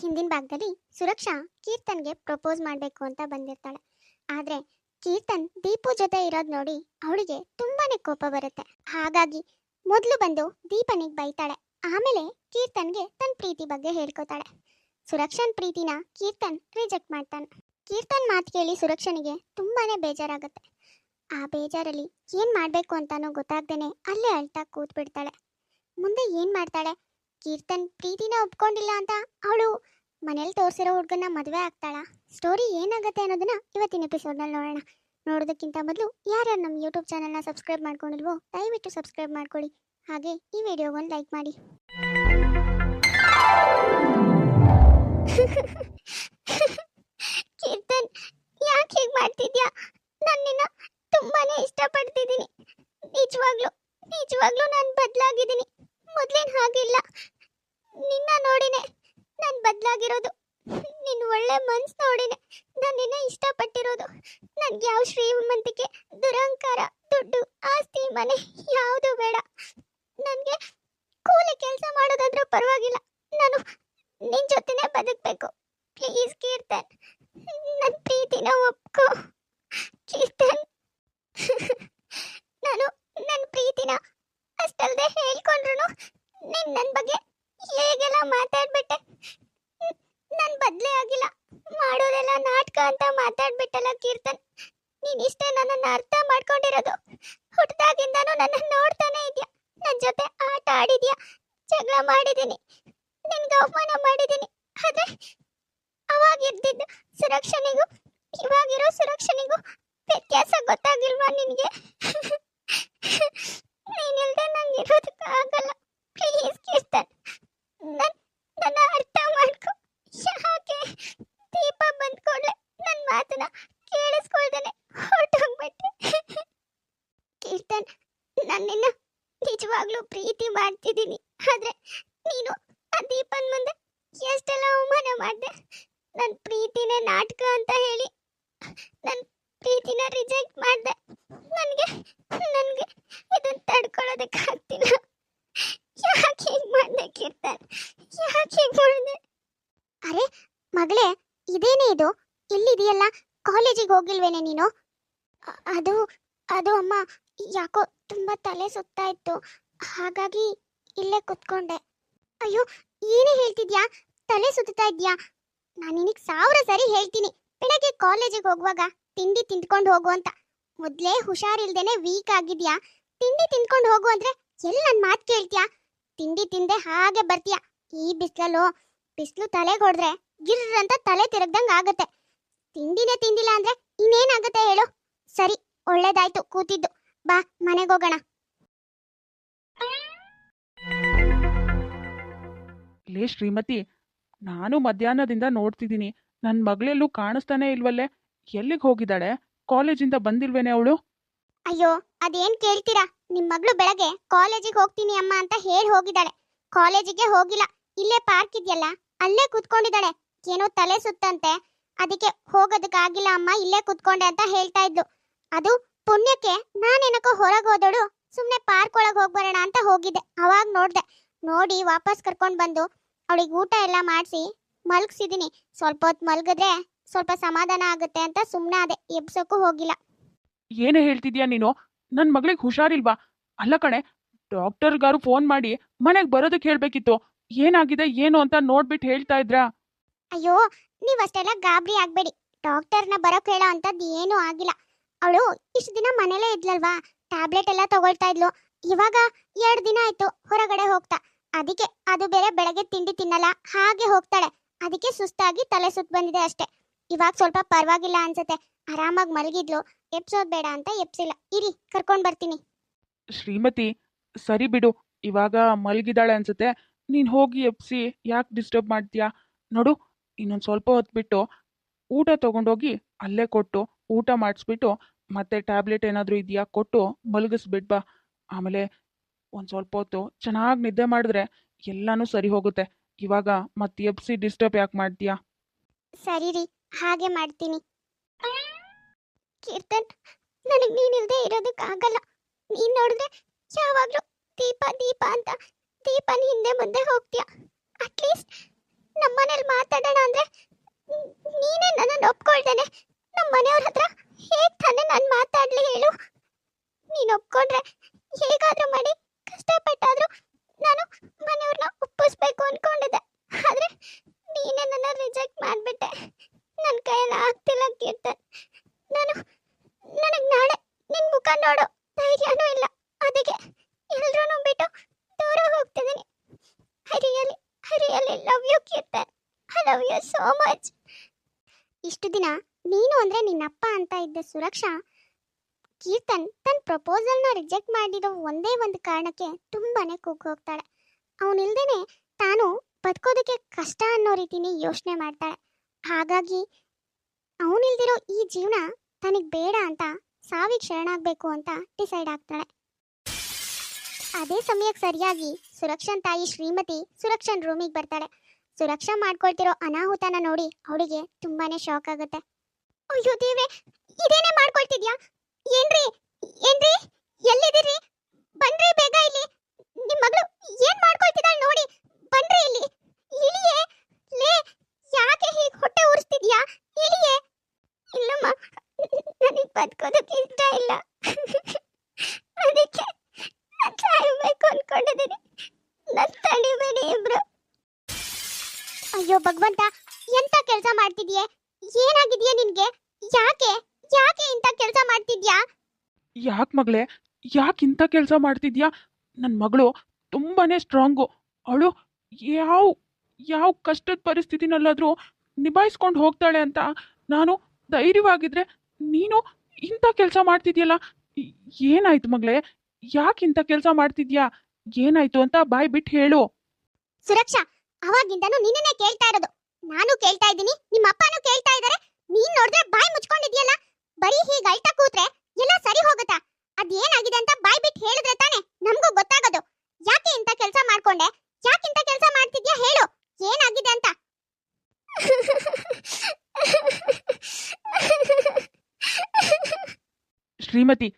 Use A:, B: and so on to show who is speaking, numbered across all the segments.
A: ಹಿಂದಿನ ಭಾಗದಲ್ಲಿ ಸುರಕ್ಷಾ ಕೀರ್ತನ್ಗೆ ಪ್ರಪೋಸ್ ಮಾಡಬೇಕು ಅಂತ ಬಂದಿರ್ತಾಳೆ. ಆದರೆ ಕೀರ್ತನ್ ದೀಪು ಜೊತೆ ಇರೋದ್ ನೋಡಿ ಅವಳಿಗೆ ತುಂಬಾನೇ ಕೋಪ ಬರುತ್ತೆ. ಹಾಗಾಗಿ ಮೊದಲು ಬಂದು ದೀಪನಿಗೆ ಬೈತಾಳೆ. ಆಮೇಲೆ ಕೀರ್ತನ್ಗೆ ತನ್ನ ಪ್ರೀತಿ ಬಗ್ಗೆ ಹೇಳ್ಕೊತಾಳೆ. ಸುರಕ್ಷನ್ ಪ್ರೀತಿನ ಕೀರ್ತನ್ ರಿಜೆಕ್ಟ್ ಮಾಡ್ತಾನೆ. ಕೀರ್ತನ್ ಮಾತು ಕೇಳಿ ಸುರಕ್ಷನಿಗೆ ತುಂಬಾನೇ ಬೇಜಾರಾಗುತ್ತೆ. ಆ ಬೇಜಾರಲ್ಲಿ ಏನ್ ಮಾಡ್ಬೇಕು ಅಂತಾನೂ ಗೊತ್ತಾಗ್ದೇನೆ ಅಲ್ಲೇ ಅಳ್ತಾ ಕೂತ್ ಬಿಡ್ತಾಳೆ ಮುಂದೆ ಏನ್ ಮಾಡ್ತಾಳೆ? ಕೀರ್ತನ್ ಪ್ರೀತಿನ ಒಪ್ಕೊಂಡಿಲ್ಲ ಅಂತ ಅವಳು ಮನೇಲಿ ತೋರಿಸಿರೋ ಹುಡುಗನ ಮದುವೆ ಆಗ್ತಾಳ? ಸ್ಟೋರಿ ಏನಾಗುತ್ತೆ ಅನ್ನೋದನ್ನ ಇವತ್ತಿನ ಎಪಿಸೋಡ್ನಲ್ಲಿ ನೋಡೋಣ. ನೋಡೋದಕ್ಕಿಂತ ಮೊದಲು ಯಾರ್ಯಾರು ನಮ್ಮ ಯೂಟ್ಯೂಬ್ ಚಾನಲ್ನ ಸಬ್ಸ್ಕ್ರೈಬ್ ಮಾಡ್ಕೊಂಡಿಲ್ವೋ ದಯವಿಟ್ಟು ಸಬ್ಸ್ಕ್ರೈಬ್ ಮಾಡ್ಕೊಳ್ಳಿ. ಹಾಗೆ ಈ ವಿಡಿಯೋಗೊಂದು ಲೈಕ್ ಮಾಡಿ. ಕೀರ್ತನ್, ಯಾಕೆ ಹೀಗೆ ಮಾಡ್ತಿದ್ಯಾ? ನಾನು ನಿನ್ನ ತುಂಬಾನೇ ಇಷ್ಟಪಡ್ತಿದ್ದೀನಿ. ನಿಜವಾಗ್ಲೂ ನಿಜವಾಗ್ಲೂ ನಾನು ಬದಲಾಗಿದ್ದೀನಿ. ಮೊದಲೇನು ಹಾಗಿಲ್ಲ. ನಿನ್ನ ನೋಡಿನೆ, ನಾನು ಬದಲಾಗಿರೋದು. ನಿನ್ನ ಒಳ್ಳೆ ಮನ್ಸು ನೋಡಿನೆ, ನಾನು ನಿನ್ನ ಇಷ್ಟಪಟ್ಟಿರೋದು. ನನಗೆ ಯಾವ ಶ್ರೀಮಂತಿಕೆ ದುರಂಕಾರ ದುಡ್ಡು, ಆಸ್ತಿ, ಮನೆ ಯಾವುದು ಬೇಡ. ನನಗೆ ಕೂಲಿ ಕೆಲಸ ಮಾಡೋದಾದರೂ ಪರವಾಗಿಲ್ಲ. ನಾನು ನಿನ್ನ ಜೊತೆನೇ ಬದುಕಬೇಕು. ಪ್ಲೀಸ್ ಕೀರ್ತನ್ ನನ್ನ ಪ್ರೀತಿನ ಒಪ್ಕೋ. ಕೀರ್ತನ್, ನಾನು ನನ್ನ ಪ್ರೀತಿನ ಅಷ್ಟಲ್ಲದೆ ಹೇಳ್ಕೊಂಡ್ರು ನೀನು ನನ್ನ ಬಗ್ಗೆ ಹೇಗೆಲ್ಲ ಮಾತಾಡ್ಬಿಟ್ಟೆ? ನನ್ನ ಬದಲೇ ಆಗಿಲ್ಲ. ಮಾಡೋದೆಲ್ಲ ನಾಟಕ ಅಂತ ಮಾತಾಡ್ಬಿಟ್ಟಲ್ಲ ಕೀರ್ತನ್. ನೀನ್ ಇಷ್ಟೇ ನನ್ನನ್ನು ಅರ್ಥ ಮಾಡ್ಕೊಂಡಿರೋದು. ಹುಟ್ಟಿದಾಗಿಂದನೂ ನನ್ನನ್ನು ನೋಡ್ತಾನೆ ಇದ್ಯಾ. ನನ್ನ ಜೊತೆ ಆಟ ಆಡಿದ್ಯಾ? ಜಗಳ ಮಾಡಿದ್ದೀನಿ. ನಿನ್ಗೆ ಅವಮಾನ ಮಾಡಿದ್ದೀನಿ. ಆದ್ರೆ ಅವಾಗ ಸುರಕ್ಷಣೆಗೂ, ಇವಾಗಿರೋ ಸುರಕ್ಷಣೆಗೂ ವ್ಯತ್ಯಾಸ ಗೊತ್ತಾಗಿಲ್ವಾ ನಿನಗೆ ನೀನಿಲ್ದೆ ನಂಗೆ ಇರೋದಕ್ಕಾಗಲ್ಲ ಪ್ಲೀಸ್ ಕೀರ್ತನ್ ನನ್ ನನ್ನ ಅರ್ಥ ಮಾಡ್ಕೊ ಯಾಕೆ ದೀಪ ಬಂದ್ ಕೂಡಲೇ ನನ್ನ ಮಾತನ್ನ ಕೇಳಿಸ್ಕೊಳ್ದೇನೆ ಹೊರಟೋಗ್ಬಿಟ್ಟೆ ಕೀರ್ತನ್ ನನ್ನನ್ನ ನಿಜವಾಗ್ಲೂ ಪ್ರೀತಿ ಮಾಡ್ತಿದ್ದೀನಿ ಆದ್ರೆ ನೀನು ಆ ದೀಪನ್ ಮುಂದೆ ಎಷ್ಟೆಲ್ಲ ಅವಮಾನ ಮಾಡಿದೆ. ನನ್ನ ಪ್ರೀತಿನೇ ನಾಟಕ ಅಂತ ಹೇಳಿ ನನ್ನ ಪ್ರೀತಿನ ರಿಜೆಕ್ಟ್ ಮಾಡಿದೆ. ನನಗೆ ನನಗೆ ಇದನ್ನ ತಡ್ಕೊಳ್ಳೋದಕ್ಕಾಗ್ತಿಲ್ಲ ಯಾಕೆ ಹೀಗೆ ಮಾಡಿದೆ ಕೀರ್ತನ್? ಯಾಕೆ ಹೀಗೆ ಮಾಡಿದೆ? ಅರೆ ಮಗಳೇ ಇದೇನೇ ಇದು? ಇಲ್ಲಿದೆಯಲ್ಲ ಕಾಲೇಜಿಗೆ ಹೋಗಿಲ್ವೇನೆ ನೀನು? ಅದು ಅದು ಅಮ್ಮ ಯಾಕೋ ತುಂಬ ತಲೆ ಸುತ್ತಾ ಇತ್ತು. ಹಾಗಾಗಿ ಇಲ್ಲೇ ಕುತ್ಕೊಂಡೆ. ಅಯ್ಯೋ ಏನೇ ಹೇಳ್ತಿದ್ಯಾ? ತಲೆ ಸುತ್ತಾ ಇದ್ಯಾ? ನಾನು ನಿನಗೆ ಸಾವಿರ ಸರಿ ಹೇಳ್ತೀನಿ. ಬೆಳಗ್ಗೆ ಕಾಲೇಜಿಗೆ ಹೋಗುವಾಗ ತಿಂಡಿ ತಿಂದ್ಕೊಂಡು ಹೋಗು ಅಂತ. ಮೊದಲೇ ಹುಷಾರಿಲ್ದೇನೆ ವೀಕ್ ಆಗಿದ್ಯಾ? ತಿಂಡಿ ತಿಂದ್ಕೊಂಡು ಹೋಗು ಅಂದ್ರೆ ಎಲ್ಲಿ ನನ್ನ ಮಾತು ಕೇಳ್ತೀಯಾ? ತಿಂಡಿ ತಿಂದೆ ಹಾಗೆ ಬರ್ತೀಯಾ? ಈ ಬಿಸಿಲಲ್ಲೋ, ಬಿಸಿಲು ತಲೆಗೆ ಹೊಡೆದ್ರೆ ಗಿರ್ರಂತ ತಲೆ ತಿರುಗ್ದಂಗೆ ಆಗುತ್ತೆ. ತಿಂಡಿನೇ ತಿಂದಿಲ್ಲ ಅಂದ್ರೆ ಇನ್ನೇನಾಗುತ್ತೆ ಹೇಳು? ಸರಿ, ಒಳ್ಳೇದಾಯ್ತು ಕೂತಿದ್ದು. ಬಾ, ಮನೆಗೆ ಹೋಗೋಣ.
B: ಶ್ರೀಮತಿ ನಾನು ಮಧ್ಯಾಹ್ನದಿಂದ ನೋಡ್ತಿದ್ದೀನಿ. ನನ್ನ ಮಗಳೆಲ್ಲೂ ಕಾಣಿಸ್ತಾನೆ ಇಲ್ವಲ್ಲೇ? ಎಲ್ಲಿಗೆ ಹೋಗಿದ್ದಾಳೆ? ಕಾಲೇಜಿಂದ ಬಂದಿಲ್ವೇನೆ ಅವಳು?
A: ಅಯ್ಯೋ, ಅದೇನ್ ಕೇಳ್ತೀರಾ? ನಿಮ್ ಮಗಳು ಬೆಳಗ್ಗೆ ಕಾಲೇಜಿಗೆ ಹೋಗ್ತೀನಿ ಅಮ್ಮ ಅಂತ ಹೇಳಿ ಹೋಗಿದ್ದಾಳೆ. ಕಾಲೇಜಿಗೆ ಹೋಗಿಲ್ಲ. ಇಲ್ಲೇ ಪಾರ್ಕ್ ಇದೆಯಲ್ಲ, ಅಲ್ಲೇ ಕುತ್ಕೊಂಡಿದ್ದಾಳೆ. ಏನೋ ತಲೆ ಸುತ್ತಂತೆ. ಅದಕ್ಕೆ ಹೋಗೋದಕ್ಕಾಗಿಲ್ಲ ಅಮ್ಮ, ಇಲ್ಲೇ ಕುತ್ಕೊಂಡೆ ಅಂತ ಹೇಳ್ತಾ ಇದ್ಲು. ಅದು ಪುಣ್ಯಕ್ಕೆ ನಾನೇನಕ್ಕೋ ಹೊರಗೆ ಹೋದಳು. ಸುಮ್ಮನೆ ಪಾರ್ಕ್ ಒಳಗೆ ಹೋಗ್ಬರೋಣ ಅಂತ ಹೋಗಿದ್ದೆ. ಅವಾಗ ನೋಡ್ದೆ. ನೋಡಿ ವಾಪಸ್ ಕರ್ಕೊಂಡು ಬಂದು ಅವಳಿಗೆ ಊಟ ಎಲ್ಲ ಮಾಡಿಸಿ ಮಲಗಿಸಿದ್ದೀನಿ ಸ್ವಲ್ಪ ಹೊತ್ತು ಮಲಗಿದ್ರೆ ಸ್ವಲ್ಪ ಸಮಾಧಾನ ಆಗುತ್ತೆ ಅಂತ ಸುಮ್ಮನೆ ಅದೇ ಎಬ್ಸೋಕ್ಕೂ ಹೋಗಿಲ್ಲ.
B: ಏನು ಹೇಳ್ತಿದ್ಯಾ ನೀನು? ನನ್ನ ಮಗಳಿಗೆ ಹುಷಾರಿಲ್ವಾ? ಅಲ್ಲ ಕಣೆ ಡಾಕ್ಟರ್ಗಾರು ಫೋನ್ ಮಾಡಿ ಮನೆಗೆ ಬರೋದಕ್ಕೆ ಹೇಳ್ಬೇಕಿತ್ತು ಏನಾಗಿದೆ ಏನು ಅಂತ ನೋಡ್ಬಿಟ್ಟು ಹೇಳ್ತಾ ಇದ್ರಾ?
A: ಅಯ್ಯೋ ನೀವು ಅಷ್ಟೆಲ್ಲ ಗಾಬರಿ ಆಗ್ಬೇಡಿ. ಡಾಕ್ಟರ್ನ ಬರೋಕ್ ಹೇಳೋ ಅಂಥದ್ದು ಏನೂ ಆಗಿಲ್ಲ. ಅವಳು ಇಷ್ಟು ದಿನ ಮನೇಲೇ ಇದ್ಲಲ್ವಾ? ಟ್ಯಾಬ್ಲೆಟ್ ಎಲ್ಲ ತಗೊಳ್ತಾ ಇದ್ಲು. ಇವಾಗ ಎರಡು ದಿನ ಆಯ್ತು ಹೊರಗಡೆ ಹೋಗ್ತಾ. ಅದಕ್ಕೆ ಅದು ಬೇರೆ ಬೆಳಗ್ಗೆ ತಿಂಡಿ ತಿನ್ನಲ್ಲ, ಹಾಗೆ ಹೋಗ್ತಾಳೆ. ಅದಕ್ಕೆ ಸುಸ್ತಾಗಿ ತಲೆ ಸುತ್ತ ಬಂದಿದೆ ಅಷ್ಟೇ. ಇವಾಗ ಸ್ವಲ್ಪ ಪರವಾಗಿಲ್ಲ ಅನ್ಸುತ್ತೆ. ಆರಾಮಾಗಿ ಮಲಗಿದ್ಲು. ಎಪ್ಸೋದ್ ಬೇಡ ಅಂತ ಎಪ್ಸಿಲ್ಲ. ಇರಿ, ಕರ್ಕೊಂಡು ಬರ್ತೀನಿ.
B: ಶ್ರೀಮತಿ, ಸರಿ ಬಿಡು. ಇವಾಗ ಮಲಗಿದಾಳೆ ಅನ್ಸುತ್ತೆ. ನೀನು ಹೋಗಿ ಎಪ್ಸಿ, ಯಾಕೆ ಡಿಸ್ಟರ್ಬ್ ಮಾಡ್ತೀಯಾ? ನೋಡು, ಇನ್ನೊಂದು ಸ್ವಲ್ಪ ಹೊತ್ತು ಬಿಟ್ಟು ಊಟ ತಗೊಂಡೋಗಿ ಅಲ್ಲೇ ಕೊಟ್ಟು, ಊಟ ಮಾಡಿಸ್ಬಿಟ್ಟು ಮತ್ತೆ ಟ್ಯಾಬ್ಲೆಟ್ ಏನಾದರೂ ಇದೆಯಾ ಕೊಟ್ಟು ಮಲಗಿಸ್ಬಿಡ್ಬಾ ಆಮೇಲೆ ಒಂದು ಸ್ವಲ್ಪ ಹೊತ್ತು ಚೆನ್ನಾಗಿ ನಿದ್ದೆ ಮಾಡಿದ್ರೆ ಎಲ್ಲಾನು ಸರಿ ಹೋಗುತ್ತೆ. ಇವಾಗ ಮತ್ತೆ ಎಬ್ಸಿ ಡಿಸ್ಟರ್ಬ್ ಯಾಕೆ ಮಾಡ್ತೀಯಾ?
A: ಸರಿ ರೀ, ಹಾಗೆ ಮಾಡ್ತೀನಿ. ಕೀರ್ತನ್, ನನಗೆ ನೀನಿಲ್ದೆ ಇರೋದಕ್ಕಾಗಲ್ಲ ನೀನು ನೋಡಿದ್ರೆ ಯಾವಾಗಲೂ ದೀಪ ದೀಪ ಅಂತ ದೀಪನ ಹಿಂದೆ ಮುಂದೆ ಹೋಗ್ತೀಯ. ಅಟ್ಲೀಸ್ಟ್ ನಮ್ಮನೇಲಿ ಮಾತಾಡೋಣ ಅಂದ್ರೆ ನೀನೇ ನನ್ನನ್ನು ಒಪ್ಕೊಳ್ದೇನೆ ನಮ್ಮ ಮನೆಯವ್ರ ಹತ್ರ ಹೇಗೆ ತಾನೇ ನಾನು ಮಾತಾಡ್ಲಿ ಹೇಳು. ನೀನು ಒಪ್ಕೊಂಡ್ರೆ ಹೇಗಾದರೂ ಮಾಡಿ ಕಷ್ಟಪಟ್ಟಾದ್ರೂ ನಾನು ಮನೆಯವ್ರನ್ನ ಒಪ್ಪಿಸ್ಬೇಕು ಅನ್ಕೊಂಡಿದ್ದೆ. ಆದ್ರೆ ನೀನೇ ನನ್ನ ರಿಜೆಕ್ಟ್ ಮಾಡ್ಬಿಟ್ಟೆ. ನನ್ನ ಕೈಯಲ್ಲಿ ಆಗ್ತಿಲ್ಲ ಕೀರ್ತನ್. ನಾನು, ನನಗೆ ನಾಳೆ ನಿನ್ ಮುಖ ನೋಡೋ. ಧೈರ್ಯನೂ ಇಲ್ಲ. ಅದಕ್ಕೆ ಎಲ್ಲರೂ ಬಿಟ್ಟು ದೂರ ಹೋಗ್ತಿದ್ದೀನಿ. I really I really love you Keerthan. I love you so much ಇಷ್ಟು ದಿನ ನೀನು ಅಂದ್ರೆ ನಿನ್ನಪ್ಪ ಅಂತ ಇದ್ದ ಸುರಕ್ಷಾ ಕೀರ್ತನ್ ತನ್ನ ಪ್ರಪೋಸಲ್ನ ರಿಜೆಕ್ಟ್ ಮಾಡಿರೋ ಒಂದೇ ಒಂದು ಕಾರಣಕ್ಕೆ ತುಂಬಾನೇ ಕೂಗೋಗ್ತಾಳೆ ಅವನಿಲ್ದೇನೆ ತಾನು ಬದುಕೋದಕ್ಕೆ ಕಷ್ಟ ಅನ್ನೋ ರೀತಿನೇ ಯೋಚನೆ ಮಾಡ್ತಾಳೆ. ಹಾಗಾಗಿ ಅವನಿಲ್ದಿರೋ ಈ ಜೀವನ ತನಗೆ ಬೇಡ ಅಂತ ಸಾವಿಗೆ ಶರಣಾಗಬೇಕು ಅಂತ ಡಿಸೈಡ್ ಆಗ್ತಾಳೆ. ಅದೇ ಸಮಯಕ್ಕೆ ಸರಿಯಾಗಿ ಸುರಕ್ಷನ್ ತಾಯಿ ಶ್ರೀಮತಿ ಸುರಕ್ಷನ್ ರೂಮಿಗೆ ಬರ್ತಾಳೆ. ಸುರಕ್ಷಾ ಮಾಡ್ಕೊಳ್ತಿರೋ ಅನಾಹುತನ ನೋಡಿ ಅವಳಿಗೆ ತುಂಬಾನೇ ಶಾಕ್ ಆಗುತ್ತೆ. ಅಯ್ಯೋ ದೇವ್ರೆ, ಇದೇನೇ ಮಾಡ್ಕೊಳ್ತಿದ್ಯಾ? ಏನ್ರಿ? ಏನ್ರಿ? ಎಲ್ಲಿದ್ದೀರಿ? ಬನ್ರಿ ಬೇಗ ಇಲ್ಲಿ. ನಿಮ್ಮ ಮಗಳು ಏನ್ ಮಾಡ್ಕೊಳ್ತಿದ್ದಾಳೆ ನೋಡಿ. ಬನ್ರಿ ಇಲ್ಲಿ. ಇಲ್ಲಿಯೇ ಲೇ, ಯಾಕೆ ಹೀಗೆ ಹೊಟ್ಟೆ ಉರಿಸ್ತಿದ್ಯಾ? ಇಲ್ಲಿಯೇ ಇಲ್ಲಮ್ಮ, ನನಗೆ ಬದುಕೋದಕ್ಕೆ ಇಷ್ಟ ಇಲ್ಲ. ಅದಕ್ಕೆ ಸಾಯ್ಬೇಕು ಅನ್ಕೊಂಡಿದ್ದೀನಿ. ನನ್ ತಡಿಬೇಡಿ ಇಬ್ರು. ಅಯ್ಯೋ ಭಗವಂತ, ಎಂತ ಕೆಲಸ ಮಾಡ್ತಿದ್ಯೆ? ಏನಾಗಿದ್ಯಾ ನಿನ್ಗೆ? ಯಾಕೆ? ಯಾಕೆ ಇಂತ ಕೆಲಸ ಮಾಡ್ತಿದ್ಯಾ?
B: ಯಾಕೆ ಮಗಳೇ? ಯಾಕೆ ಇಂಥ ಕೆಲಸ ಮಾಡ್ತಿದ್ಯಾ? ನನ್ನ ಮಗಳು ತುಂಬಾನೇ ಸ್ಟ್ರಾಂಗು. ಅವಳು ಯಾವ ಯಾವ ಕಷ್ಟದ ಪರಿಸ್ಥಿತಿನಲ್ಲಾದರೂ ನಿಭಾಯಿಸ್ಕೊಂಡು ಹೋಗ್ತಾಳೆ ಅಂತ ನಾನು ಧೈರ್ಯವಾಗಿದ್ರೆ ನೀನು ಇಂಥ ಕೆಲಸ ಮಾಡ್ತಿದ್ಯಲ್ಲ? ಏನಾಯ್ತು ಮಗಳೇ? ಯಾಕೆ ಇಂಥ ಕೆಲಸ ಮಾಡ್ತಿದ್ಯಾ? ಏನಾಯ್ತು ಅಂತ ಬಾಯ್ ಬಿಟ್ಟು ಹೇಳು.
A: ಸುರಕ್ಷಾ ಅವಾಗಿಂದನೂ ನಿನ್ನೇ ಕೇಳ್ತಾ ಇರೋದು ನಾನು ಕೇಳ್ತಾ ಇದ್ದೀನಿ ನಿಮ್ಮ ಅಪ್ಪನೂ ಕೇಳ್ತಾ ಇದ್ದಾರೆ ನೀನ್ ನೋಡಿದ್ರೆ ಬಾಯಿ ಮುಚ್ಕೊಂಡಿದ್ಯಲ್ಲ ಬರೀ ಹೀಗೆ ಅಳ್ತಾ ಕೂತ್ರೆ ಎಲ್ಲ ಸರಿ ಹೋಗುತ್ತಾ ಅದೇನಾಗಿದೆ ಅಂತ ಬಾಯ್ ಬಿಟ್ಟು ಹೇಳಿದ್ರೆ ತಾನೆ ನಮಗೂ ಗೊತ್ತಾಗೋದು ಯಾಕೆ ಇಂಥ ಕೆಲಸ ಮಾಡ್ಕೊಂಡೆ ಯಾಕೆ ಇಂಥ ಕೆಲಸ ಮಾಡ್ತಿದ್ಯಾ ಹೇಳು ಏನಾಗಿದೆ ಅಂತ
B: ಶ್ರೀಮತಿ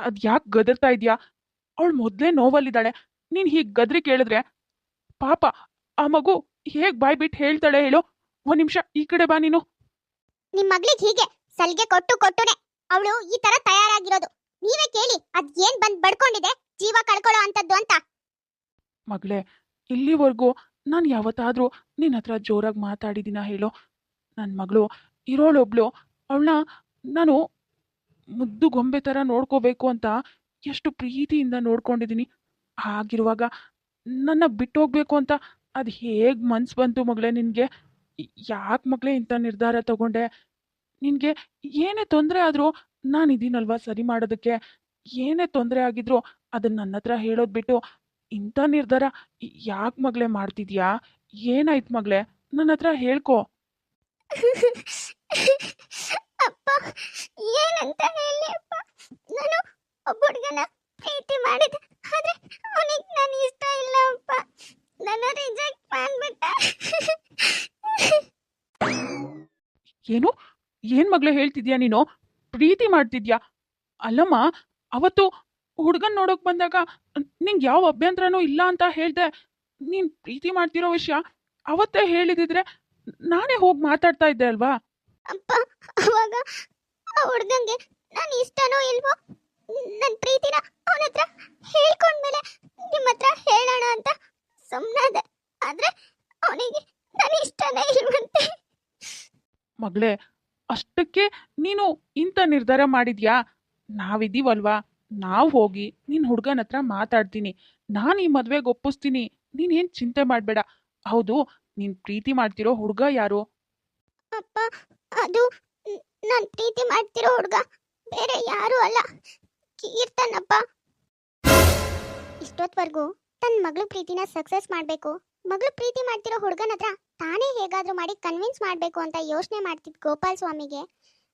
B: ಅದ್ ಯಾಕೆ ಗದರ್ತಾ ಇದೆಯಾ? ಅವಳು ಮೊದಲೇ ನೋವಲ್ಲಿದ್ದಾಳೆ. ನೀನು ಹೀಗೆ ಗದ್ರಿ ಕೇಳಿದ್ರೆ ಪಾಪ ಆ ಮಗು ಹೇಗೆ ಬಾಯ್ ಬಿಟ್ಟು ಹೇಳ್ತಾಳೆ ಹೇಳು? ಒಂದು ನಿಮಿಷ ಈ ಕಡೆ ಬಾ ನೀನು.
A: ನಿಮ್ ಮಗ್ಳಿಗ್ ಹೀಗೆ ಸಲ್ಗೆ ಕೊಟ್ಟು ಕೊಟ್ಟುನೆ ಅವಳು ಈ ತರ ತಯಾರಾಗಿರೋದು. ನೀವೇ ಕೇಳಿ ಅದ್ ಏನ್ ಬಂದ್ ಬಡ್ಕೊಂಡಿದೆ? ಜೀವ ಕಳ್ಕೊಳ್ಳೋ ಅಂತದ್ದು ಅಂತ.
B: ಮಗಳೇ ಇಲ್ಲಿವರೆಗೂ ನಾನು ಯಾವತ್ತಾದ್ರೂ ನಿನ್ನ ಹತ್ರ ಜೋರಾಗಿ ಮಾತಾಡಿದೀನ ಹೇಳು? ನನ್ನ ಮಗಳು ಇರೋಳೊಬ್ಳು ಅವಳನ್ನ ನಾನು ಮುದ್ದು ಗೊಂಬೆ ಥರ ನೋಡ್ಕೋಬೇಕು ಅಂತ ಎಷ್ಟು ಪ್ರೀತಿಯಿಂದ ನೋಡ್ಕೊಂಡಿದ್ದೀನಿ. ಹಾಗಿರುವಾಗ ನನ್ನ ಬಿಟ್ಟು ಹೋಗ್ಬೇಕು ಅಂತ ಅದು ಹೇಗೆ ಮನ್ಸು ಬಂತು ಮಗಳೇ ನಿನಗೆ? ಯಾಕೆ ಮಗಳೇ ಇಂಥ ನಿರ್ಧಾರ ತಗೊಂಡೆ? ನಿನಗೆ ಏನೇ ತೊಂದರೆ ಆದರೂ ನಾನು ಇದೀನಲ್ವಾ ಸರಿ ಮಾಡೋದಕ್ಕೆ? ಏನೇ ತೊಂದರೆ ಆಗಿದ್ರು ಅದನ್ನು ನನ್ನ ಹತ್ರ ಹೇಳೋದು ಬಿಟ್ಟು ಇಂಥ ನಿರ್ಧಾರ ಯಾಕೆ ಮಗಳೇ ಮಾಡ್ತಿದ್ಯಾ? ಏನಾಯ್ತು ಮಗಳೇ? ನನ್ನ ಹತ್ರ ಹೇಳ್ಕೊ
A: ಅಪ್ಪ ಏನಂತ ಹೇಳಿ ಅಪ್ಪ ನಾನು ಒಬ್ಬ ಹುಡುಗನ ಪ್ರೀತಿ ಮಾಡಿದೆ ಆದ್ರೆ ಅವನಿಗೆ ನಾನು ಇಷ್ಟ ಇಲ್ಲ ಅಪ್ಪ ನನ್ನ ರಿಜೆಕ್ಟ್ ಮಾಡ್ಬಿಟ್ಟ
B: ಏನು ಏನು ಮಗಳು ಹೇಳ್ತಿದ್ಯಾ ನೀನು? ಪ್ರೀತಿ ಮಾಡ್ತಿದ್ಯಾ? ಅಲ್ಲಮ್ಮ ಅವತ್ತು ಹುಡ್ಗನ್ ನೋಡೋಕ್ ಬಂದಾಗ ನಿಂಗೆ ಯಾವ ಅಭ್ಯಂತರನೂ ಇಲ್ಲ ಅಂತ ಹೇಳ್ದೆ. ನೀನು ಪ್ರೀತಿ ಮಾಡ್ತಿರೋ ವಿಷಯ ಅವತ್ತೇ ಹೇಳಿದಿದ್ರೆ ನಾನೇ ಹೋಗಿ ಮಾತಾಡ್ತಾ ಇದ್ದೆ ಅಲ್ವಾ?
A: ಅಪ್ಪ ಅವಾಗ ಆ ಹುಡ್ಗಂಗೆ ನಾನು ಇಷ್ಟನೋ ಇಲ್ವೋ ನನ್ನ ಪ್ರೀತಿನ ಅವನ ಹತ್ರ ಹೇಳ್ಕೊಂಡ್ಮೇಲೆ ನಿಮ್ಮ ಹತ್ರ ಹೇಳೋಣ ಅಂತ ಸುಮ್ಮನಾದೆ ಆದ್ರೆ ಅವನಿಗೆ ನಾನು ಇಷ್ಟನೇ ಇಲ್ವಂತೆ.
B: ಮಗಳೇ ಅಷ್ಟಕ್ಕೆ ನೀನು ಇಂಥ ನಿರ್ಧಾರ ಮಾಡಿದ್ಯಾ? ನಾವಿದ್ದೀವಲ್ವಾ? ನಾವು ಹೋಗಿ ನಿನ್ನ ಹುಡುಗನ ಹತ್ರ ಮಾತಾಡ್ತೀನಿ. ನಾನು ಈ ಮದುವೆಗೆ ಒಪ್ಪಿಸ್ತೀನಿ. ನೀನೇನು ಚಿಂತೆ ಮಾಡಬೇಡ. ಹೌದು, ನೀನು ಪ್ರೀತಿ ಮಾಡ್ತಿರೋ ಹುಡುಗ ಯಾರು?
A: ಅಪ್ಪ, ಅದು ನಾನು ಪ್ರೀತಿ ಮಾಡ್ತಿರೋ ಹುಡುಗ ಬೇರೆ ಯಾರು ಅಲ್ಲ. ಕೀರ್ತನಪ್ಪ. ಇಷ್ಟೊತ್ವರೆಗೂ ತನ್ನ ಮಗಳ ಪ್ರೀತಿನ ಸಕ್ಸಸ್ ಮಾಡಬೇಕು. ಮಗಳು ಪ್ರೀತಿ ಮಾಡ್ತಿರೋ ಹುಡುಗನ ಹತ್ರ ತಾನೇ ಹೇಗಾದ್ರೂ ಮಾಡಿ ಕನ್ವಿನ್ಸ್ ಮಾಡಬೇಕು ಅಂತ ಯೋಚನೆ ಮಾಡ್ತಿದ್ದ ಗೋಪಾಲ್ ಸ್ವಾಮಿಗೆ.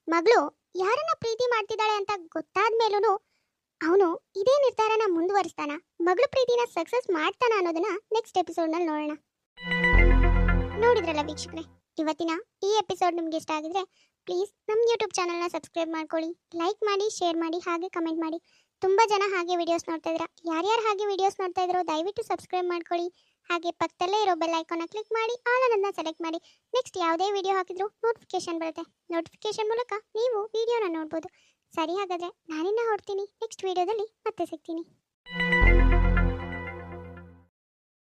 A: ಮಗಳು, ಯಾರನ್ನ ಪ್ರೀತಿ ಮಾಡ್ತಿದ್ದಾಳೆ ಅಂತ ಗೊತ್ತಾದ ಮೇಲೂ ಅವನು ಇದೇ ನಿರ್ಧಾರನ ಮುಂದುವರಿಸ್ತಾನ. ಮಗಳು ಪ್ರೀತಿನ ಸಕ್ಸಸ್ ಮಾಡ್ತಾನ ಅನ್ನೋದನ್ನ ನೆಕ್ಸ್ಟ್ ಎಪಿಸೋಡ್ನಲ್ಲಿ ನೋಡೋಣ. ನೋಡಿದ್ರಲ್ಲ ವೀಕ್ಷಕರೇ, ಇವತ್ತಿನ ಈ ಎಪಿಸೋಡ್ ನಿಮ್ಗೆ ಇಷ್ಟ ಆಗಿದ್ರೆ ಪ್ಲೀಸ್ ನಮ್ಮ ಯೂಟ್ಯೂಬ್ ಚಾನಲ್ನ ಸಬ್ಸ್ಕ್ರೈಬ್ ಮಾಡ್ಕೊಳ್ಳಿ. ಲೈಕ್ ಮಾಡಿ ಶೇರ್ ಮಾಡಿ, ಹಾಗೆ ಕಮೆಂಟ್ ಮಾಡಿ. ತುಂಬ ಜನ ಹಾಗೆ ವಿಡಿಯೋಸ್ ನೋಡ್ತಾ ಇದ್ದೀರಾ ಯಾರ್ಯಾರು ಹಾಗೆ ವಿಡಿಯೋಸ್ ನೋಡ್ತಾ ಇದ್ರೋ ದಯವಿಟ್ಟು ಸಬ್ಸ್ಕ್ರೈಬ್ ಮಾಡ್ಕೊಳ್ಳಿ. ಹಾಗೆ ಪಕ್ಕದಲ್ಲೇ ಇರೋ ಬೆಲ್ ಐಕಾನ್ ಕ್ಲಿಕ್ ಮಾಡಿ ಆಲ್ ಅನ್ನ ಸೆಲೆಕ್ಟ್ ಮಾಡಿ. ನೆಕ್ಸ್ಟ್ ಯಾವುದೇ ವಿಡಿಯೋ ಹಾಕಿದ್ರು ನೋಟಿಫಿಕೇಶನ್ ಬರುತ್ತೆ. ನೋಟಿಫಿಕೇಶನ್ ಮೂಲಕ ನೀವು ವಿಡಿಯೋನ ನೋಡ್ಬೋದು. ಸರಿ ಹಾಗಾದರೆ ನಾನಿನ್ನ ಹೊಡ್ತೀನಿ ನೆಕ್ಸ್ಟ್ ವಿಡಿಯೋದಲ್ಲಿ ಮತ್ತೆ ಸಿಗ್ತೀನಿ.